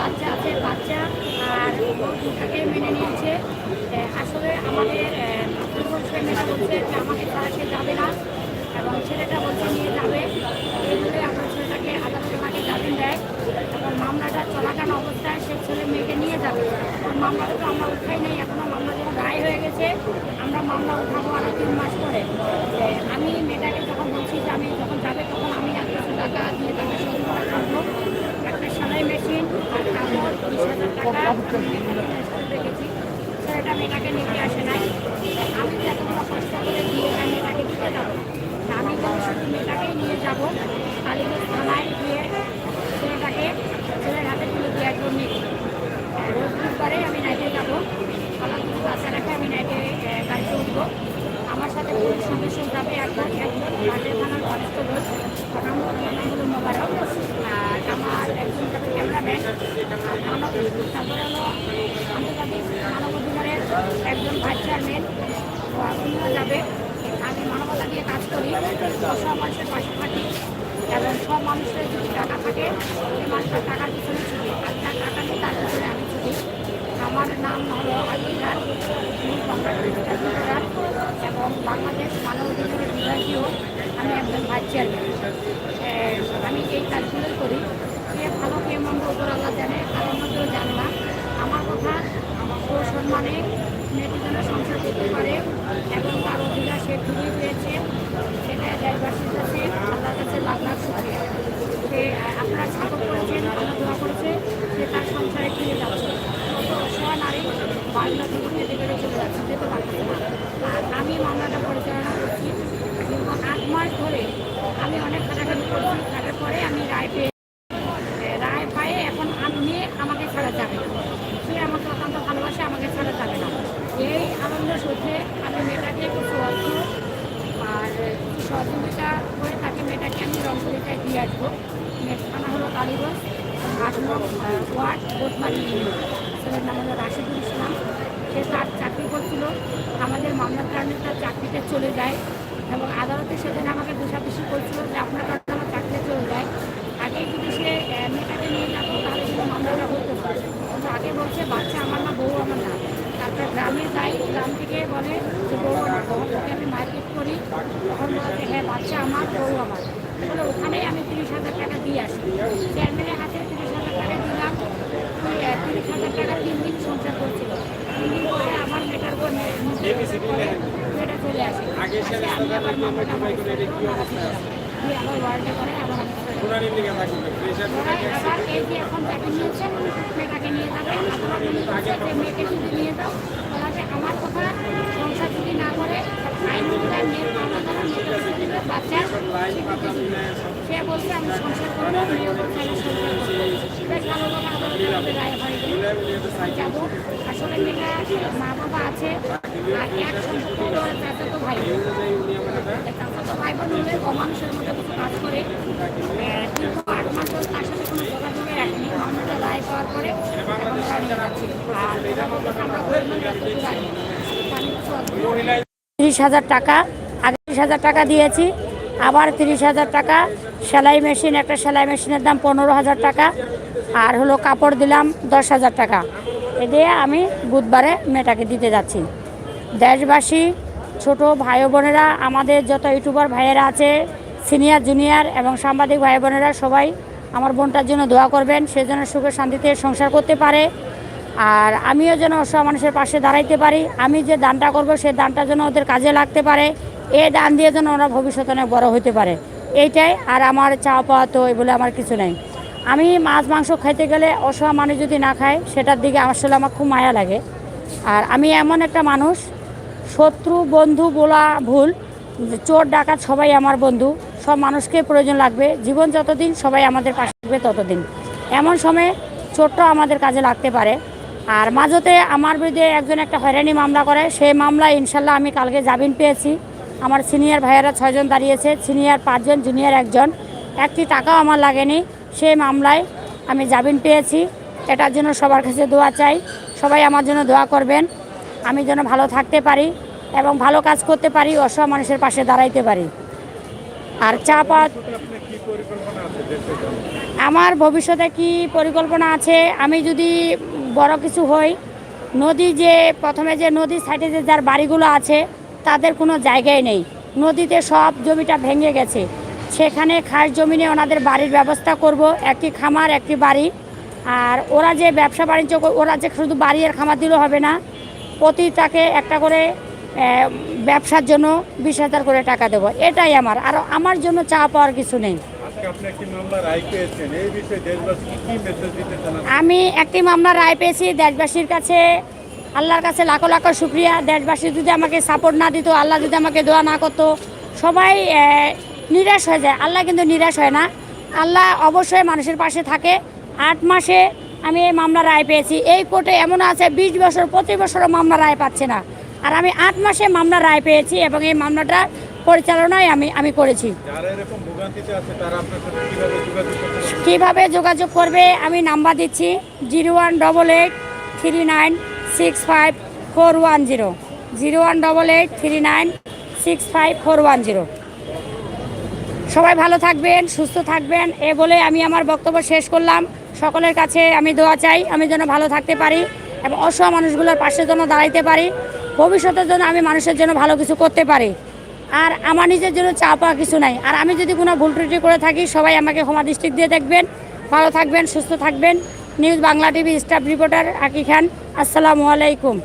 বাচ্চা আছে, বাচ্চা, আর দুটাকে মেনে নিয়েছে। আসলে আমাদের মেনে বলছে যে আমাকে ছাড়া সে যাবে না, এবং ছেলেটা বলছে নিয়ে যাবে। এই বলে আমার ছেলেটাকে আদালতে আমাকে জামিন দেয়, এবং মামলাটা চলাকালীন অবস্থায় সে ছেলে মেয়েকে নিয়ে যাবে। মামলাটা তো আমরা উঠাই নাই এখনও মামলা যখন রায় হয়ে গেছে। আমরা মামলা উঠাবো আরও তিন মাস পরে এ, আমি মেয়েটাকে যখন বলছি যে আমি যখন যাবে তখন আমি এক কিছু টাকা দিয়ে তাকে শোধ করা করব একটা সেলাই মেশিন আর কাপড় বিশ হাজার টাকা আমি মেয়েটাকে সাথে রেখেছি ছেলেটা মেয়েটাকে নিতে আসে নাই আমি যে এতগুলো কষ্ট করে দিয়ে আমি মেয়েটাকে দিতে যাব তা আমি তো শুধু মেয়েটাকেই নিয়ে যাব কালীগঞ্জ থানায় গিয়ে ছেলেটাকে ছেলের হাতে তুলে দিয়ে আসব নিয়ে রোজ বুধবারে আমি নাইটে যাব আমার কিছু বাচ্চা রেখে আমি নাইটে আহ, গাড়িতে উঠবো আমার সাথে পুলিশ সদস্য যাবে একজন একজন রাজের থানার কনস্টেবল নাম হলো মোবারক আর আমার একজন যাবে ক্যামেরাম্যান তারপরে হলো আন্তর্জাতিক মানব অধিকারের একজন ভাইস চেয়ারম্যান উনিও যাবে আমি মানবতা দিয়ে কাজ করি সব মানুষের পাশে থাকি এবং সব মানুষের যদি টাকা থাকে সেই মানুষের টাকার পিছনে ছুটি আর তার টাকা নেই তার পিছনে আমি ছুটি আমার নাম হলো আজিজার এবং বাংলাদেশ মানব অধিকারের বিভাগীয় আমি একজন ভাইস চেয়ারম্যান আমি এই কাজগুলোই করি। কে ভালো, কে মন্দ উপর আল্লাহ জানে কারণ কেউ জানে না। আমার কথা ও সম্মানে যেন সংসার করতে পারে এবং তার অধিকার সে ফিরিয়ে পেয়েছে সেটা দেশবাসীর কাছে আল্লাহর কাছে লাখ লাখ শুক্রিয়া সে আহ, আপনারা সাপোর্ট করেছেন আল্লাহ দোয়া করেছে সে তার সংসারে ফিরে যাচ্ছে কত অসহায় নারী বাংলা থেকে খেতে পেরে চলে যাচ্ছে যেতে পারছে না আর আমি মামলাটা পরিচালনা করছি দীর্ঘ আট মাস ধরে আমি অনেক খাটাখাটি করছি খাটার পরে আমি রায় পেয়ে রায় পায়ে এখন আমি মেয়ে আমাকে ছাড়া যাবে না সে আমাকে অত্যন্ত ভালোবাসে আমাকে ছাড়া যাবে না এই আনন্দ সূত্রে আমি মেয়েটাকে কিছু অর্থ আর কিছু সহযোগিতা করে তাকে মেয়েটাকে আমি রংপুরিটায় দিয়ে আসব। মেয়ের থানা হলো কালীগঞ্জ আট ওয়ার্ড ইউনিয়ন ছেলের নাম হলো রাশিদুল ইসলাম। সে তার চাকরি করছিল। আমাদের মামলার কারণে তার চাকরিটা চলে যায় এবং আদালতে সেদিন আমাকে দোষাদোষি করছিল যে আপনার কারণে আমার চাকরিটা চলে যায়। আগে যদি সে মেয়েটাকে নিয়ে যাব তাহলে কিন্তু মামলাটা হতো। না। কিন্তু আগে বলছে, বাচ্চা আমার না, বউ আমার না। তারপর গ্রামে যাই, গ্রাম থেকে বলে যে, বউ আমার ওকে আমি মার্কেট করি তখন বলে হ্যাঁ বাচ্চা আমার, বউ আমার। বলে ওখানেই আমি তিরিশ হাজার টাকা দিয়ে আসি। চেয়ারম্যানের হাতে তিরিশ হাজার টাকা দিলাম। তিরিশ হাজার টাকা তিন দিন সংসার করছিল। তিন দিন পরে আমার মেটার উপর নে- মেয়েটা চলে আসে। আমি আবার দিয়ে আবার করে আবার এখন মেয়েটাকে নিয়ে মেয়েকে নিয়ে যাও তাহলে আমার কথা, সংসার যদি না দিবে। সে বলছে আমি সংসার করব যাব। আসলে মেয়েটা মা বাবা আছে আর এক সম্পর্ক কিছু কাজ করে। আহ, আট মাস তার কোনো যোগাযোগে রাখেনি। মামলাটা রায় পাওয়ার তিরিশ হাজার টাকা আগে তিরিশ হাজার টাকা দিয়েছি। আবার তিরিশ হাজার টাকা। সেলাই মেশিন, একটা সেলাই মেশিনের দাম পনেরো হাজার টাকা। আর হলো কাপড় দিলাম দশ হাজার টাকা। এ দিয়ে আমি বুধবারে মেয়েটাকে দিতে যাচ্ছি। দেশবাসী, ছোট ভাই বোনেরা, আমাদের যত ইউটিউবার ভাইয়েরা আছে, সিনিয়র, জুনিয়র এবং সাংবাদিক ভাই বোনেরা সবাই আমার বোনটার জন্য দোয়া করবেন। সে যেন সুখে শান্তিতে সংসার করতে পারে। আর আমিও যেন সব মানুষের পাশে দাঁড়াইতে পারি। আমি যে দানটা করব, সেই দানটা যেন ওদের কাজে লাগতে পারে। এই দান দিয়ে যেন ওরা ভবিষ্যতে অনেক বড় হতে পারে। এইটাই, আর আমার চাওয়া পাওয়া তো বলে আমার কিছু নেই। আমি মাছ, মাংস খাইতে গেলে অসহায় মানুষ যদি না খায়, সেটার দিকে আসলে আমার খুব মায়া লাগে। আর আমি এমন একটা মানুষ, শত্রু, বন্ধু বলা ভুল চোর, ডাকাত সবাই আমার বন্ধু। সব মানুষকে প্রয়োজন লাগবে। জীবন যতদিন সবাই আমাদের পাশে থাকবে ততদিন। এমন সময় ছোট্ট আমাদের কাজে লাগতে পারে। আর মাঝতে আমার বিরুদ্ধে একজন একটা হয়রানি মামলা করে। সেই মামলায় ইনশাল্লাহ আমি কালকে জামিন পেয়েছি। আমার সিনিয়র ভাইয়েরা ছয়জন দাঁড়িয়েছে, সিনিয়র পাঁচজন, জুনিয়র একজন। একটি টাকাও আমার লাগেনি। সেই মামলায় আমি জামিন পেয়েছি। এটার জন্য সবার কাছে দোয়া চাই। সবাই আমার জন্য দোয়া করবেন। আমি যেন ভালো থাকতে পারি এবং ভালো কাজ করতে পারি, অসহায় মানুষের পাশে দাঁড়াইতে পারি। আর চা জন্য আমার ভবিষ্যতে কি পরিকল্পনা আছে? আমি যদি বড় কিছু হই নদী যে, প্রথমে যে নদীর সাইডে যে যার বাড়িগুলো আছে, তাদের কোনো জায়গায় নেই। নদীতে সব জমিটা ভেঙে গেছে। সেখানে খাস জমিনে ওনাদের বাড়ির ব্যবস্থা করব, একটি খামার, একটি বাড়ি। আর ওরা যে ব্যবসা বাণিজ্য ওরা যে শুধু বাড়ি আর খামার দিলেও হবে না, প্রতি তাকে একটা করে ব্যবসার জন্য বিশ করে টাকা দেবো। এটাই আমার। আর আমার জন্য চা পাওয়ার কিছু নেই। আমি একটি মামলা রায় পেয়েছি দেশবাসীর কাছে। আল্লাহর কাছে লাখো লাখো শুক্রিয়া। দেশবাসী যদি আমাকে সাপোর্ট না দিত, আল্লাহ যদি আমাকে দোয়া না করতো, সবাই নিরাশ হয়ে যায়। আল্লাহ কিন্তু নিরাশ হয় না। আল্লাহ অবশ্যই মানুষের পাশে থাকে। আট মাসে আমি এই মামলা রায় পেয়েছি। এই কোর্টে এমন আছে, বিশ বছর প্রতি বছরও মামলা রায় পাচ্ছে না। আর আমি আট মাসে মামলা রায় পেয়েছি এবং এই মামলাটা পরিচালনায় আমি আমি করেছি। কীভাবে যোগাযোগ? কীভাবে করবে আমি নাম্বার দিচ্ছি zero one double eight three nine six five four one zero. Zero one double eight three nine six five four one zero. সবাই ভালো থাকবেন সুস্থ থাকবেন এ বলে আমি আমার বক্তব্য শেষ করলাম। সকলের কাছে আমি দোয়া চাই আমি যেন ভালো থাকতে পারি এবং অসহায় মানুষগুলোর পাশে যেন দাঁড়াইতে পারি। ভবিষ্যতের জন্য আমি মানুষের জন্য ভালো কিছু করতে পারি। আর আমার নিজের জন্য চা পাওয়া কিছু নাই। আর আমি যদি কোনো ভুল ত্রুটি করে থাকি, সবাই আমাকে ক্ষমা দৃষ্টি দিয়ে দেখবেন। ভালো থাকবেন, সুস্থ থাকবেন। News Bangla TV staff reporter Aki Khan, আসসালামু আলাইকুম।